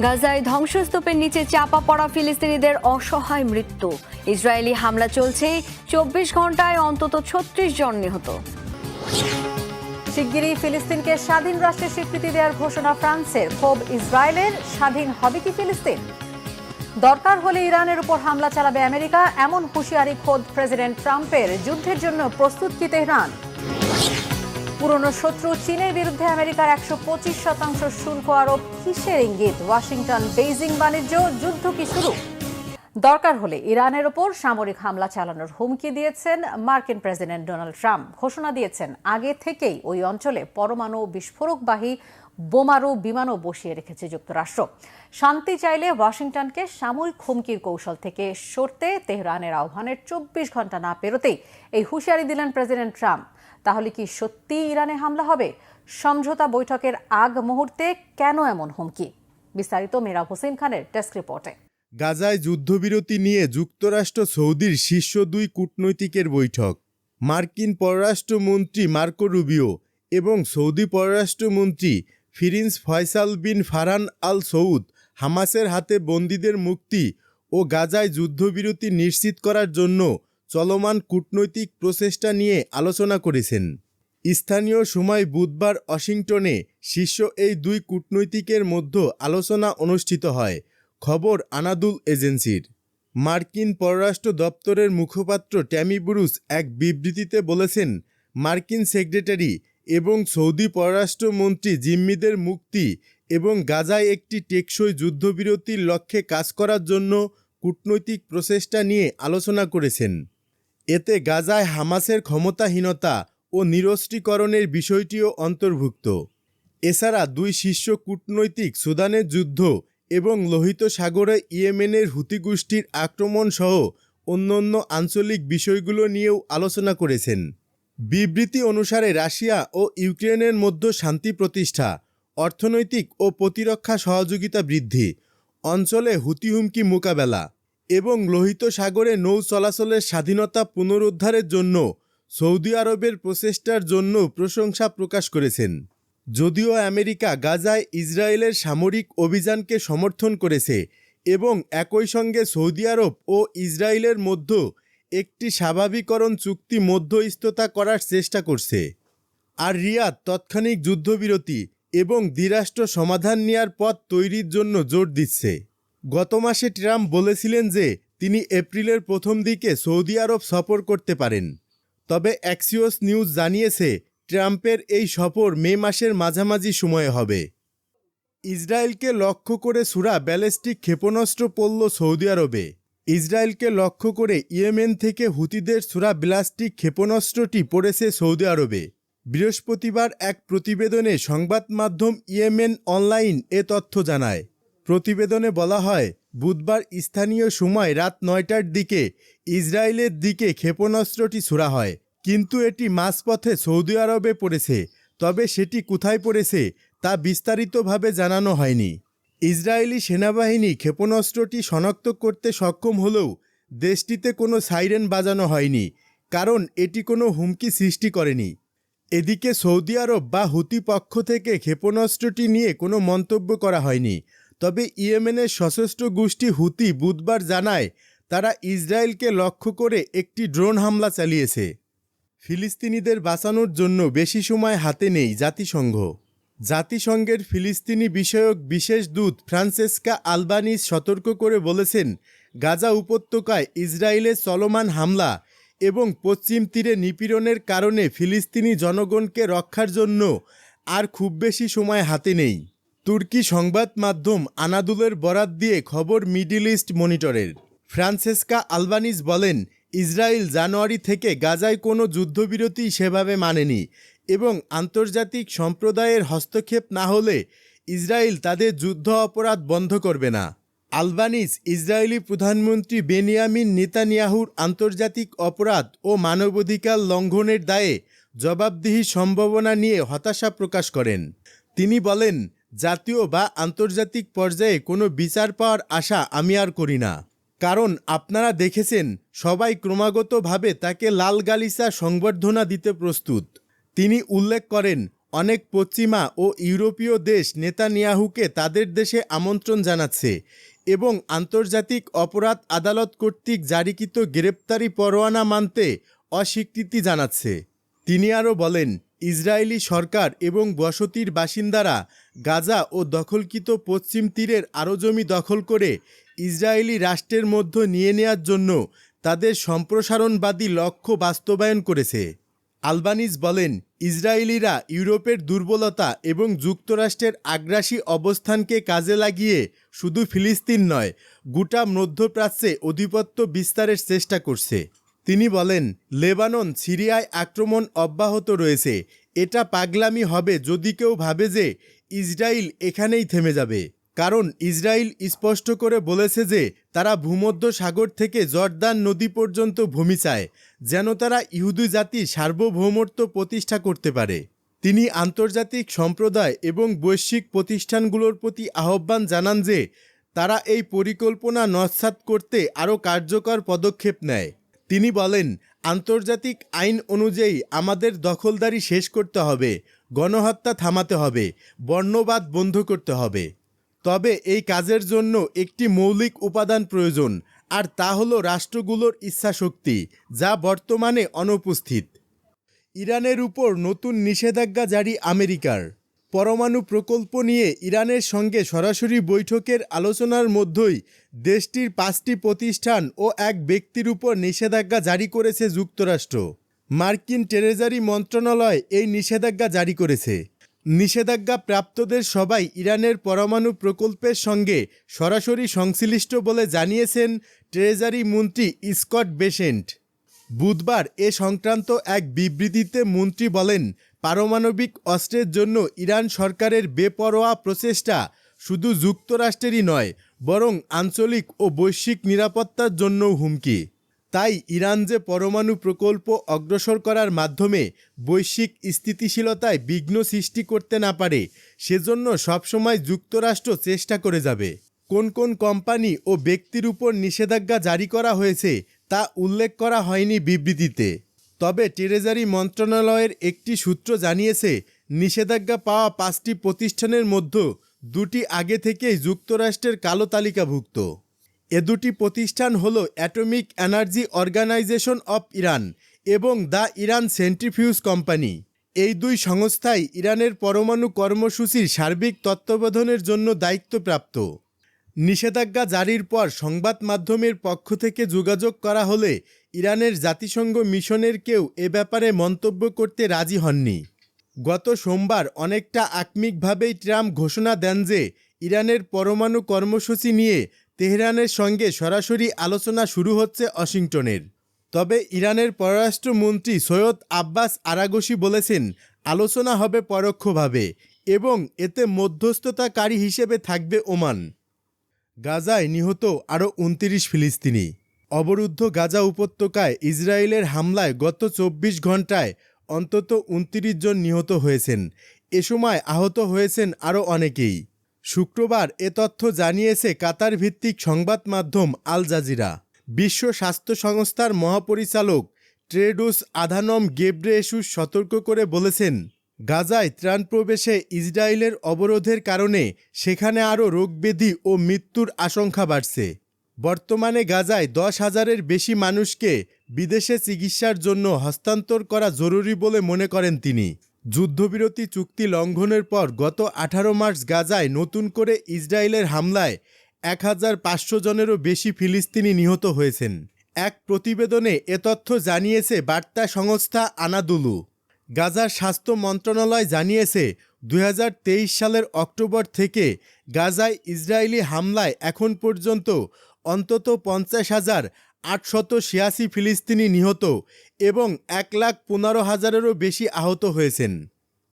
গাজায় ধ্বংসস্তূপের নিচে চাপা পড়া ফিলিস্তিনিদের অসহায় মৃত্যু। ইসরায়েলি হামলা চলছে, চব্বিশ ঘন্টায় অন্তত ছত্রিশ জন নিহত। শিগগিরই ফিলিস্তিনকে স্বাধীন রাষ্ট্রের স্বীকৃতি দেওয়ার ঘোষণা ফ্রান্সের। ক্ষোভ ইসরায়েলের, স্বাধীন হবে কি ফিলিস্তিন? দরকার হলে ইরানের উপর হামলা চালাবে আমেরিকা, এমন হুঁশিয়ারি খোদ প্রেসিডেন্ট ট্রাম্পের। যুদ্ধের জন্য প্রস্তুত কি তেহরান? পুরনো শত্রু চীনের বিরুদ্ধে আমেরিকার একশো পঁচিশ শতাংশ শুল্ক আরোপ কিসের ইঙ্গিত? ওয়াশিংটন বেইজিং বাণিজ্য যুদ্ধ কি শুরু? দরকার হলে ইরানের ওপর সামরিক হামলা চালানোর হুমকি দিয়েছেন মার্কিন প্রেসিডেন্ট ডোনাল্ড ট্রাম্প। ঘোষণা দিয়েছেন, আগে থেকেই ওই অঞ্চলে পরমাণু বিস্ফোরকবাহী বোমারু বিমানও বসিয়ে রেখেছে যুক্তরাষ্ট্র। শান্তি চাইলে ওয়াশিংটনকে সামরিক হুমকির কৌশল থেকে সরতে তেহরানের আহ্বানের চব্বিশ ঘণ্টা না পেরোতেই এই হুঁশিয়ারি দিলেন প্রেসিডেন্ট ট্রাম্প। তাহলে কি সত্যি ইরানে হামলা হবে? সমঝোতা বৈঠকের আগ মুহূর্তে কেন এমন হুমকি? বিস্তারিত মেরাব হোসেন খানের ডেস্ক রিপোর্টে। গাজায় যুদ্ধবিরতি নিয়ে যুক্তরাষ্ট্র সৌদির শীর্ষ দুই কূটনৈতিকের বৈঠক। মার্কিন পররাষ্ট্রমন্ত্রী মার্কো রুবিও এবং সৌদি পররাষ্ট্রমন্ত্রী ফিরিন্স ফয়সাল বিন ফারহান আল সৌদ হামাসের হাতে বন্দীদের মুক্তি ও গাজায় যুদ্ধবিরতি নিশ্চিত করার জন্য চলমান কূটনৈতিক প্রচেষ্টা নিয়ে আলোচনা করেছেন। স্থানীয় সময় বুধবার ওয়াশিংটনে শীর্ষ এই দুই কূটনৈতিকের মধ্যে আলোচনা অনুষ্ঠিত হয়, খবর আনাদুল এজেন্সির। মার্কিন পররাষ্ট্র দপ্তরের মুখপাত্র ট্যামি ব্রুস এক বিবৃতিতে বলেছেন, মার্কিন সেক্রেটারি এবং সৌদি পররাষ্ট্রমন্ত্রী জিম্মিদের মুক্তি এবং গাজায় একটি টেকসই যুদ্ধবিরতির লক্ষ্যে কাজ করার জন্য কূটনৈতিক প্রচেষ্টা নিয়ে আলোচনা করেছেন। এতে গাজায় হামাসের ক্ষমতাহীনতা ও নিরস্ত্রীকরণের বিষয়টিও অন্তর্ভুক্ত। এছাড়া দুই শীর্ষ কূটনৈতিক সুদানের যুদ্ধ এবং লোহিত সাগরে ইয়েমেনের হুতি গোষ্ঠীর আক্রমণ সহ অন্যান্য আঞ্চলিক বিষয়গুলো নিয়েও আলোচনা করেছেন। বিবৃতি অনুসারে রাশিয়া ও ইউক্রেনের মধ্যে শান্তি প্রতিষ্ঠা, অর্থনৈতিক ও প্রতিরক্ষা সহযোগিতা বৃদ্ধি, অঞ্চলে হুতি হুমকি মোকাবেলা এবং লোহিত সাগরে নৌ চলাচলের স্বাধীনতা পুনরুদ্ধারের জন্য সৌদি আরবের প্রচেষ্টার জন্য প্রশংসা প্রকাশ করেছেন। যদিও আমেরিকা গাজায় ইসরায়েলের সামরিক অভিযানকে সমর্থন করেছে এবং একই সঙ্গে সৌদি আরব ও ইসরায়েলের মধ্যে একটি স্বাভাবিকরণ চুক্তি মধ্যস্থতা করার চেষ্টা করছে। আর রিয়াদ তৎক্ষণিক যুদ্ধবিরতি এবং দ্বিরাষ্ট্র সমাধান নেয়ার পথ তৈরির জন্য জোর দিচ্ছে। গত মাসে ট্রাম্প বলেছিলেন যে তিনি এপ্রিলের প্রথম দিকে সৌদি আরব সফর করতে পারেন। তবে অ্যাক্সিওস নিউজ জানিয়েছে, ট্রাম্পের এই সফর মে মাসের মাঝামাঝি সময়ে হবে। ইসরায়েলকে লক্ষ্য করে সুরা ব্যালিস্টিক ক্ষেপণাস্ত্র পড়ল সৌদি আরবে। ইসরায়েলকে লক্ষ্য করে ইয়েমেন থেকে হুতিদের সুরা ব্লাস্টিক ক্ষেপণাস্ত্রটি পড়েছে সৌদি আরবে। বৃহস্পতিবার এক প্রতিবেদনে সংবাদ মাধ্যম ইয়েমেন অনলাইন এ তথ্য জানায়। প্রতিবেদনে বলা হয়, বুধবার স্থানীয় সময় রাত নয়টার দিকে ইসরায়েলের দিকে ক্ষেপণাস্ত্রটি ছোড়া হয়। কিন্তু এটি মাঝপথে সৌদি আরবে পড়েছে। তবে সেটি কোথায় পড়েছে তা বিস্তারিতভাবে জানানো হয়নি। ইসরায়েলি সেনাবাহিনী ক্ষেপণাস্ত্রটি শনাক্ত করতে সক্ষম হলেও দেশটিতে কোনো সাইরেন বাজানো হয়নি, কারণ এটি কোনো হুমকি সৃষ্টি করেনি। এদিকে সৌদি আরব বা হুতি পক্ষ থেকে ক্ষেপণাস্ত্রটি নিয়ে কোনো মন্তব্য করা হয়নি। তবে ইয়েমেনের সশস্ত্র গোষ্ঠী হুতি বুধবার জানায়, তারা ইসরায়েলকে লক্ষ্য করে একটি ড্রোন হামলা চালিয়েছে। ফিলিস্তিনিদের বাঁচানোর জন্য বেশি সময় হাতে নেই জাতিসংঘ। জাতিসংঘের ফিলিস্তিনি বিষয়ক বিশেষ দূত ফ্রান্সেসকা আলবানিস সতর্ক করে বলেছেন, গাজা উপত্যকায় ইসরায়েলের চলমান হামলা এবং পশ্চিম তীরে নিপীড়নের কারণে ফিলিস্তিনি জনগণকে রক্ষার জন্য আর খুব বেশি সময় হাতে নেই। তুর্কি সংবাদ মাধ্যম আনাদুলের বরাত দিয়ে খবর মিডিল ইস্ট মনিটরের। ফ্রান্সেসকা আলবানিস বলেন, ইসরায়েল জানুয়ারি থেকে গাজায় কোনো যুদ্ধবিরতি সেভাবে মানেনি এবং আন্তর্জাতিক সম্প্রদায়ের হস্তক্ষেপ না হলে ইসরায়েল তাদের যুদ্ধ অপরাধ বন্ধ করবে না। আলবানিস ইসরায়েলি প্রধানমন্ত্রী বেনিয়ামিন নেতানিয়াহুর আন্তর্জাতিক অপরাধ ও মানবাধিকার লঙ্ঘনের দায়ে জবাবদিহি সম্ভাবনা নিয়ে হতাশা প্রকাশ করেন। তিনি বলেন জাতীয় বা আন্তর্জাতিক পর্যায়ে কোনো বিচার পাওয়ার আশা আমি আর করি না। কারণ আপনারা দেখেছেন, সবাই ক্রমাগতভাবে তাকে লাল গালিচা সংবর্ধনা দিতে প্রস্তুত। তিনি উল্লেখ করেন, অনেক পশ্চিমা ও ইউরোপীয় দেশ নেতানিয়াহুকে তাদের দেশে আমন্ত্রণ জানাচ্ছে এবং আন্তর্জাতিক অপরাধ আদালত কর্তৃক জারিকৃত গ্রেপ্তারি পরোয়ানা মানতে অস্বীকৃতি জানাচ্ছে। তিনি আরও বলেন, ইসরায়েলি সরকার এবং বসতির বাসিন্দারা গাজা ও দখলকৃত পশ্চিম তীরের আরও জমি দখল করে ইসরায়েলি রাষ্ট্রের মধ্যে নিয়ে নেয়ার জন্য তাদের সম্প্রসারণবাদী লক্ষ্য বাস্তবায়ন করেছে। আলবানিজ বলেন, ইসরায়েলিরা ইউরোপের দুর্বলতা এবং যুক্তরাষ্ট্রের আগ্রাসী অবস্থানকে কাজে লাগিয়ে শুধু ফিলিস্তিন নয়, গোটা মধ্যপ্রাচ্যে আধিপত্য বিস্তারের চেষ্টা করছে। তিনি বলেন, লেবানন, সিরিয়ায় আক্রমণ অব্যাহত রয়েছে। এটা পাগলামি হবে যদি কেউ ভাবে যে ইসরায়েল এখানেই থেমে যাবে। কারণ ইসরায়েল স্পষ্ট করে বলেছে যে তারা ভূমধ্য সাগর থেকে জর্দান নদী পর্যন্ত ভূমি চায়, যেন তারা ইহুদি জাতি সার্বভৌমত্ব প্রতিষ্ঠা করতে পারে। তিনি আন্তর্জাতিক সম্প্রদায় এবং বৈশ্বিক প্রতিষ্ঠানগুলোর প্রতি আহ্বান জানান যে তারা এই পরিকল্পনা নস্যাৎ করতে আরও কার্যকর পদক্ষেপ নেয়। তিনি বলেন, আন্তর্জাতিক আইন অনুযায়ী আমাদের দখলদারি শেষ করতে হবে, গণহত্যা থামাতে হবে, বর্ণবাদ বন্ধ করতে হবে। তবে এই কাজের জন্য একটি মৌলিক উপাদান প্রয়োজন, আর তা হলো রাষ্ট্রগুলোর ইচ্ছাশক্তি, যা বর্তমানে অনুপস্থিত। ইরানের উপর নতুন নিষেধাজ্ঞা জারি আমেরিকার। পরমাণু প্রকল্প নিয়ে ইরানের সঙ্গে সরাসরি বৈঠকের আলোচনার মধ্যেই দেশটির পাঁচটি প্রতিষ্ঠান ও এক ব্যক্তির উপর নিষেধাজ্ঞা জারি করেছে যুক্তরাষ্ট্র। মার্কিন টেরেজারি মন্ত্রণালয় এই নিষেধাজ্ঞা জারি করেছে। নিষেধাজ্ঞা প্রাপ্তদের সবাই ইরানের পরমাণু প্রকল্পের সঙ্গে সরাসরি সংশ্লিষ্ট বলে জানিয়েছেন ট্রেজারি মন্ত্রী স্কট বেসেন্ট বুধবার এ সংক্রান্ত এক বিবৃতিতে মন্ত্রী বলেন, পারমাণবিক অস্ত্রের জন্য ইরান সরকারের বেপরোয়া প্রচেষ্টা শুধু যুক্তরাষ্ট্রেরই নয়, বরং আঞ্চলিক ও বৈশ্বিক নিরাপত্তার জন্যও হুমকি। তাই ইরান যে পরমাণু প্রকল্প অগ্রসর করার মাধ্যমে বৈশ্বিক স্থিতিশীলতায় বিঘ্ন সৃষ্টি করতে না পারে, সেজন্য সবসময় যুক্তরাষ্ট্র চেষ্টা করে যাবে। কোন কোন কোম্পানি ও ব্যক্তির উপর নিষেধাজ্ঞা জারি করা হয়েছে তা উল্লেখ করা হয়নি বিবৃতিতে। তবে ট্রেজারি মন্ত্রণালয়ের একটি সূত্র জানিয়েছে, নিষেধাজ্ঞা পাওয়া পাঁচটি প্রতিষ্ঠানের মধ্যে দুটি আগে থেকেই যুক্তরাষ্ট্রের কালো তালিকাভুক্ত। এ দুটি প্রতিষ্ঠান হল atomic energy organisation of Iran এবং দ্য ইরান সেন্ট্রিফিউজ কোম্পানি। এই দুই সংস্থাই ইরানের পরমাণু কর্মসূচির সার্বিক তত্ত্বাবধানের জন্য দায়িত্বপ্রাপ্ত। নিষেধাজ্ঞা জারির পর সংবাদ মাধ্যমের পক্ষ থেকে যোগাযোগ করা হলে ইরানের জাতিসংঘ মিশনের কেউ এ ব্যাপারে মন্তব্য করতে রাজি হননি। গত সোমবার অনেকটা আকমিকভাবেই ট্রাম্প ঘোষণা দেন যে ইরানের পরমাণু কর্মসূচি নিয়ে তেহরানের সঙ্গে সরাসরি আলোচনা শুরু হচ্ছে ওয়াশিংটনের। তবে ইরানের পররাষ্ট্রমন্ত্রী সৈয়দ আব্বাস আরাগসি বলেছেন, আলোচনা হবে পরোক্ষভাবে এবং এতে মধ্যস্থতাকারী হিসেবে থাকবে ওমান। গাজায় নিহত আরও উনতিরিশ ফিলিস্তিনি। অবরুদ্ধ গাজা উপত্যকায় ইসরায়েলের হামলায় গত চব্বিশ ঘন্টায় অন্তত উনতিরিশ জন নিহত হয়েছেন। এ সময় আহত হয়েছেন আরও অনেকেই। শুক্রবার এ তথ্য জানিয়েছে কাতার ভিত্তিক সংবাদ মাধ্যম আল জাজিরা। বিশ্ব স্বাস্থ্য সংস্থার মহাপরিচালক ট্রেডুস আধানম গেব্রেয়েসুস সতর্ক করে বলেছেন গাজায় ত্রাণ প্রবেশে ইসরায়েলের অবরোধের কারণে সেখানে আরও রোগব্যাধি ও মৃত্যুর আশঙ্কা বাড়ছে। বর্তমানে গাজায় দশ হাজারের বেশি মানুষকে বিদেশে চিকিৎসার জন্য হস্তান্তর করা জরুরি বলে মনে করেন তিনি। যুদ্ধবিরতি চুক্তি লঙ্ঘনের পর গত আঠারো মার্চ গাজায় নতুন করে ইসরায়েলের হামলায় এক হাজার পাঁচশো জনেরও বেশি ফিলিস্তিনি নিহত হয়েছেন। এক প্রতিবেদনে এ তথ্য জানিয়েছে বার্তা সংস্থা আনাদুলু। গাজার স্বাস্থ্য মন্ত্রণালয় জানিয়েছে দু হাজার তেইশ সালের অক্টোবর থেকে গাজায় ইসরায়েলি হামলায় এখন পর্যন্ত অন্তত পঞ্চাশ হাজার আটশত ছিয়াশি ফিলিস্তিনি নিহত এবং এক লাখ পনেরো হাজারেরও বেশি আহত হয়েছেন।